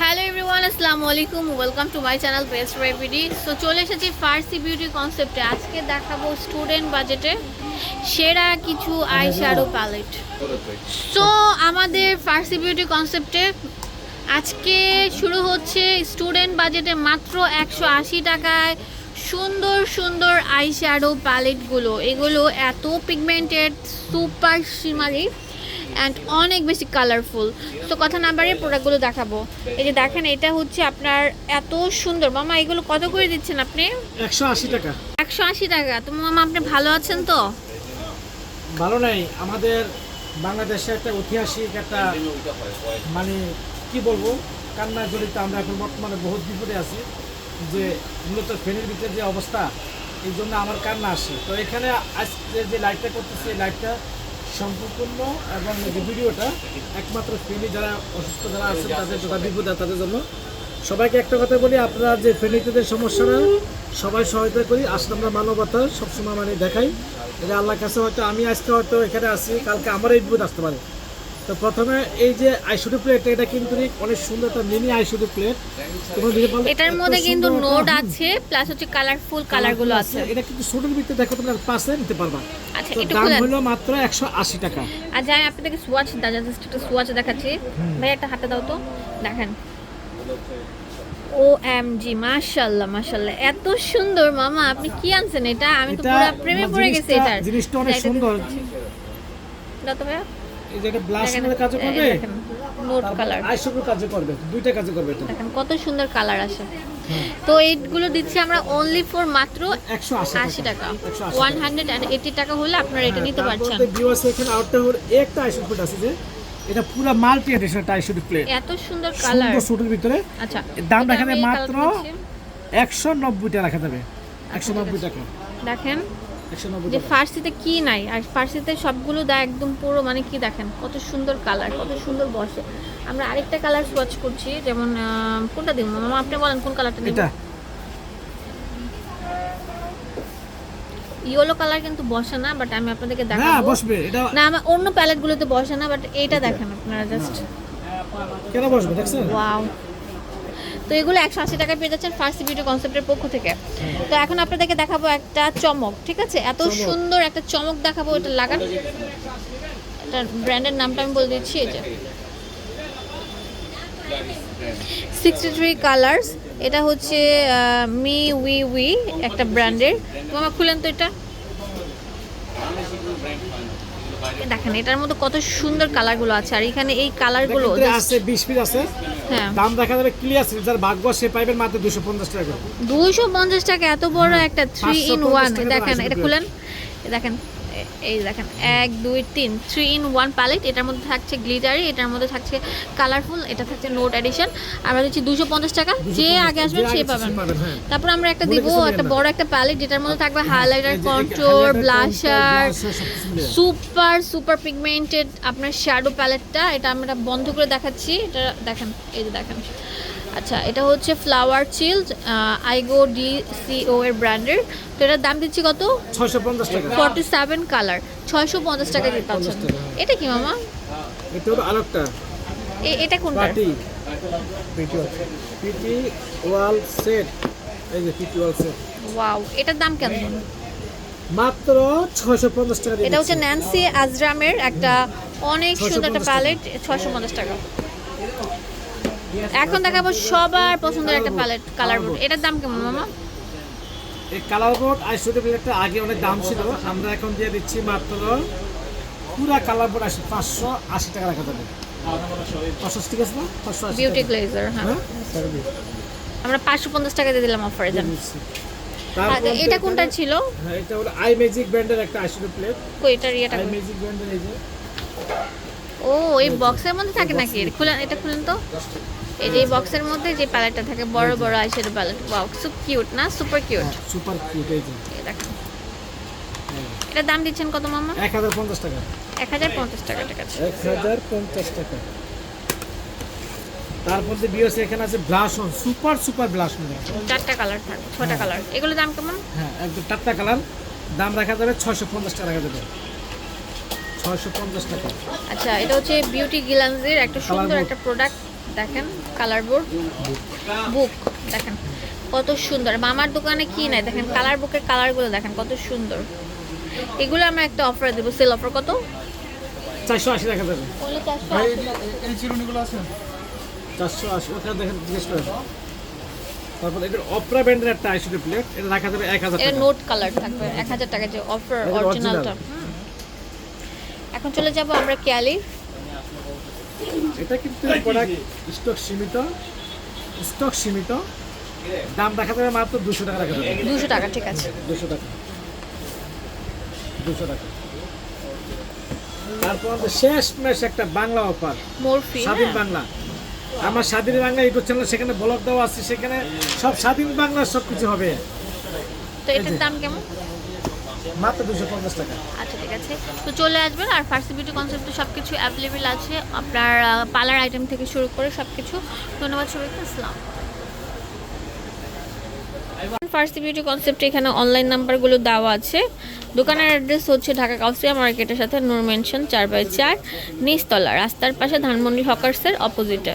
Hello everyone আসসালামু আলাইকুম welcome to my channel best রেভিডি so চলে এসেছি ফার্সি বিউটি কনসেপ্টে আজকে দেখাবো স্টুডেন্ট বাজেটে সেরা কিছু আই শ্যাডো প্যালেট সো আমাদের ফার্সি বিউটি কনসেপ্টে আজকে শুরু হচ্ছে স্টুডেন্ট বাজেটে মাত্র একশো আশি টাকায় সুন্দর সুন্দর আই শ্যাডো প্যালেটগুলো এগুলো এত পিগমেন্টেড সুপার শিমারি অ্যান্ড অনেক বেশি কালারফুল তো কথা না বাড়িয়ে প্রোডাক্টগুলো দেখাবো। এই যে দেখেন এটা হচ্ছে আপনার এত সুন্দর। মামা এগুলো কত করে দিচ্ছেন আপনি? একশো আশি টাকা। একশো আশি টাকা। তো মামা আপনি ভালো আছেন তো? ভালো নাই। আমাদের বাংলাদেশে একটা ঐতিহাসিক একটা মানে কি বলব কান্না জড়িত আমরা এখন বর্তমানে বহুত বিপদে আছি যে মূলত ফেনের ভিতরে যে অবস্থা এই জন্য আমার কান্না আসে। তো এখানে আজকে যে লাইভটা করতেছি এই লাইভটা সম্পূর্ণ এবং ভিডিওটা একমাত্র ফেনি যারা অসুস্থ যারা আছেন, তাদের যারা বিপদ তাদের জন্য। সবাইকে একটা কথা বলি, আপনারা যে ফেনীতে সমস্যাটা, সবাই সহায়তা করি। আসলে আমরা মানবতা সবসময় মানে দেখাই। এটা আল্লাহর কাছে হয়তো আমি আজকে হয়তো এখানে আসি কালকে আমারই বিপদ আসতে পারে। তো প্রথমে এই যে আইশুডু প্লেট এটা কিন্তু অনেক সুন্দর একটা মিনি আইশুডু প্লেট এটার মধ্যে কিন্তু নোট আছে প্লাস হচ্ছে কালারফুল কালারগুলো আছে। এটা কিন্তু ছোটোর ভিতরে দেখো তোমরা পাশে নিতে পারবা। আচ্ছা তো একটু দাম হলো মাত্র একশো আশি টাকা। আপনাদেরকে সোয়াচ জাস্ট একটা সোয়াচ দেখাচ্ছি। ভাই একটা হাতে দাও তো। দেখেন। ও এম জি মাশাল্লাহ মাশাল্লাহ এত সুন্দর মামা আপনি কি আনছেন এটা? আমি তো পুরো প্রেমে পড়ে গেছি এটার। জিনিসটা অনেক এটা সুন্দর। দাও তো ভাইয়া। এই যে এটা ব্লাশ দেখেন, কাজ করবে? নোট কালার আইশুডু কাজ করবে দুইটা কাজ করবে এটা। দেখেন কত সুন্দর কালার আসে। তো এইগুলো দিচ্ছি আমরা অনলি ফর মাত্র একশো আশি টাকা। একশো আশি ওয়ান হান্ড্রেড অ্যান্ড এইটি টাকা হলে আপনারা এটা নিতে পারছেন। ভিউয়ার্স এখানে আউটটা হল একটা আইশুডু প্লেট আছে যে এটা পুরো মাল্টি এডিশন একটা প্লেট এত সুন্দর কালার সুন্দর সুটের ভিতরে। আচ্ছা দাম রাখা মাত্র কালারটা দিচ্ছি। একশো নব্বই টাকা রাখা যাবে। একশো নব্বই টাকা। দেখেন যে ফার্সিতে কি নাই? আর ফার্সিতে সবগুলো দা একদম পুরো মানে কি দেখেন কত সুন্দর কালার কত সুন্দর বসে আমরা আরেকটা কালার সোয়াচ করছি যেমন কোনটা দিন মামা আপনি বলেন কোন কালারটা এটা। ইয়েলো কালার কিন্তু বসে না বাট আমি আপনাদেরকে দেখাবো। বসবে এটা না আমার অন্য প্যালেট গুলোতে বসে না বাট এইটা দেখেন আপনারা জাস্ট কেন বসবে দেখছেন? ওয়াও তো এগুলো একশো আশি টাকায় পেয়ে যাচ্ছেন ফার্স্ট বিউটি কনসেপ্টের পক্ষ থেকে। তো এখন আপনাদেরকে দেখাবো একটা চমক ঠিক আছে? এত সুন্দর একটা চমক দেখাবো এটা লাগান এটা ব্র্যান্ডের নামটা আমি বলে দিচ্ছি এই যে। সিক্সটি থ্রি কালার্স এটা হচ্ছে মি উই উই একটা ব্র্যান্ডের। তোমার খুলেন তো এটা। দেখেন এটার মধ্যে কত সুন্দর কালারগুলো আছে। আর এখানে এই কালারগুলো গুলো আছে বিশ পিস আছে। হ্যাঁ। দাম দেখা যাবে ক্লিয়ার যার ভাগ্য সে পাইবেন মাত্র দুশো পঞ্চাশ টাকা করে। দুইশো পঞ্চাশ টাকা এত বড় একটা 3 ইন 550 ওয়ান দেখেন এটা খুলেন। দেখেন এই দেখেন এক দুই তিন থ্রি ইন ওয়ান প্যালেট এটার মধ্যে থাকছে গ্লিটারি এটার মধ্যে থাকছে কালারফুল এটা থাকছে নোট এডিশন আমরা দিচ্ছি দুশো পঞ্চাশ টাকা যে আগে আসবেন সে পাবেন হ্যাঁ। তারপর আমরা একটা দিব একটা বড় একটা প্যালেট যেটার মধ্যে থাকবে highlighter highlighter, blusher. Super super pigmented আপনার শ্যাডো প্যালেটটা এটা আমরা বন্ধ করে দেখাচ্ছি এটা দেখেন এই যে দেখেন আচ্ছা এটা হচ্ছে ফ্লাওয়ার চিল আইগো ডি সিও এর ব্র্যান্ডের তো এটার দাম দিচ্ছি কত? ছয়শো পঞ্চাশ টাকা। ফর্টি সেভেন কালার ছয়শো পঞ্চাশ টাকা 50 টাকা। এটা কি মামা? এটা হলো আরেকটা। এটা কোনটা? পিটি। ওয়াল। সেট। এই যে পিটি ওয়াল সেট। ওয়াও এটার দাম কেমন? মাত্র ছয়শো পঞ্চাশ টাকা এটা হচ্ছে ন্যান্সি আজরামের একটা অনেক সুন্দর একটা প্যালেট ছয়শো পঞ্চাশ টাকা। এখন দেখাবো সবার পছন্দের একটা প্যালেট কালার বোর্ড এটার দাম কেমন মামা? এই কালার বোর্ড আইসোটি প্লেটটা আগে অনেক দাম ছিল। আমরা এখন দিয়ে দিচ্ছি মাত্র পুরা কালার বোর্ড আসে পাঁচশো আশি টাকা রাখা যাবে। পাঁচশো ঠিক আছে না? পাঁচশো আশি বিউটি গ্লেজার হ্যাঁ। হ্যাঁ? আমরা পাঁচশো পঞ্চাশ টাকা দিয়ে দিলাম অফারে দিচ্ছি। এটা কোনটা ছিল? হ্যাঁ এটা হলো আই ম্যাজিক ব্র্যান্ডের একটা আইসোটি প্লেট কই এটার ইয়েটা আই? ম্যাজিক ব্র্যান্ডের এই যে। ও এই বক্সের মধ্যে থাকে নাকি? খুলেন এটা খুলেন তো? এই যে বক্সের মধ্যে যে প্যালেটটা থাকে বড় বড় আইশ্যাডো প্যালেট ওয়াও খুব কিউট না? সুপার কিউট সুপার কিউট এই যে। দেখেন এটার দাম দিচ্ছেন কত মামা এক হাজার পঞ্চাশ টাকা। এক হাজার পঞ্চাশ টাকা ঠিক আছে। এক হাজার পঞ্চাশ টাকা। তারপর যে বিএস এখানে আছে blush on super super blush মানে চারটা কালার থাকে ছটা কালার এগুলো দাম কেমন? হ্যাঁ একদম টাট্টা কালার দাম রাখা যাবে ছয়শো পঞ্চাশ টাকা রাখা যাবে। ছয়শো পঞ্চাশ টাকা। আচ্ছা এটা হচ্ছে বিউটি গিলান্সের একটা সুন্দর একটা প্রোডাক্ট দেখেন কালার বোর্ড বুক দেখেন কত সুন্দর। মামার দোকানে কি নাই? দেখেন কালার বুকের কালারগুলো দেখেন কত সুন্দর। এগুলো আমরা একটা অফার দেবো। সেল অফার কত? চারশো আশি টাকা। এই চিরুনিগুলো আছে? চারশো আশি ওখানে দেখেন জিজ্ঞেস করেন। তারপর এটার অপরা ব্র্যান্ডের একটা আইসিডি প্লেট এটা রাখা যাবে এক হাজার এটা নোট কালার থাকবে এক হাজার টাকা যে অফার অরিজিনালটা এখন চলে যাব আমরা ক্যালি এটা কিন্তু প্রোডাক্ট স্টক সীমিত স্টক সীমিত। দাম রাখা যাবে মাত্র দুশো টাকা রাখা যাবে দুশো টাকা ঠিক আছে। দুশো টাকা। দুশো টাকা। তারপর শেষ ম্যাচ একটা বাংলা অফার মরফি স্বাধীন বাংলা। আমার স্বাধীন বাংলা ইউটিউব চ্যানেল সেখানে ব্লগ দেওয়া আছে সেখানে সব স্বাধীন বাংলার সব কিছু হবে। তো এটার দাম কেমন? মাত্র দুশো পঞ্চাশ টাকা। আচ্ছা ঠিক আছে। তো চলে আসবেন, আর ফার্সি বিউটি কনসেপ্টে সব কিছু অ্যাভেলেবেল আছে। আপনার পার্লার আইটেম থেকে শুরু করে সব কিছু ধন্যবাদ সবাইকে, আসসালাম। ফার্সি বিউটি কনসেপ্টে এখানে অনলাইন নাম্বারগুলো দেওয়া আছে। দোকানের অ্যাড্রেস হচ্ছে ঢাকা কাউসিয়া মার্কেটের সাথে নূর মেনশন চার বাই চার, নিচতলা, রাস্তার পাশে ধানমন্ডি হকার্সের অপোজিটে